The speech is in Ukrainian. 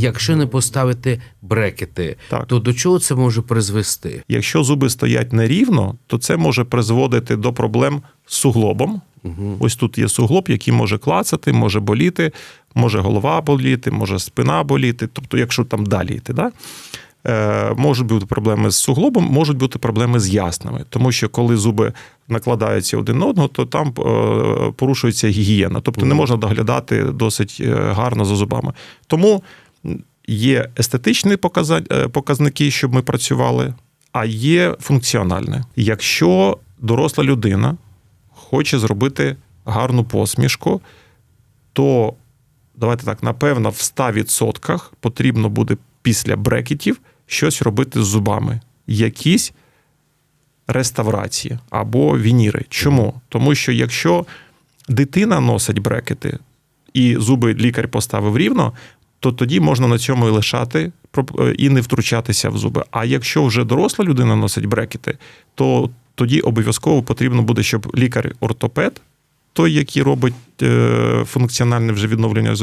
якщо не поставити брекети, Так. то до чого це може призвести? Якщо зуби стоять нерівно, то це може призводити до проблем з суглобом. Угу. Ось тут є суглоб, який може клацати, може боліти, може голова боліти, може спина боліти. Тобто, якщо там далі йти, да? е, можуть бути проблеми з суглобом, можуть бути проблеми з яснами. Тому що коли зуби накладаються один на одного, то там е, порушується гігієна. Тобто не можна доглядати досить е, гарно за зубами. Тому є естетичні е, показники, щоб ми працювали, а є функціональне. Якщо доросла людина хоче зробити гарну посмішку, то давайте так, напевно, в 100% потрібно буде після брекетів щось робити з зубами. Якісь реставрації або вініри. Чому? Тому що якщо дитина носить брекети і зуби лікар поставив рівно, то тоді можна на цьому і лишати і не втручатися в зуби. А якщо вже доросла людина носить брекети, то тоді обов'язково потрібно буде, щоб лікар-ортопед, той, який робить е, функціональне вже відновлення зубів,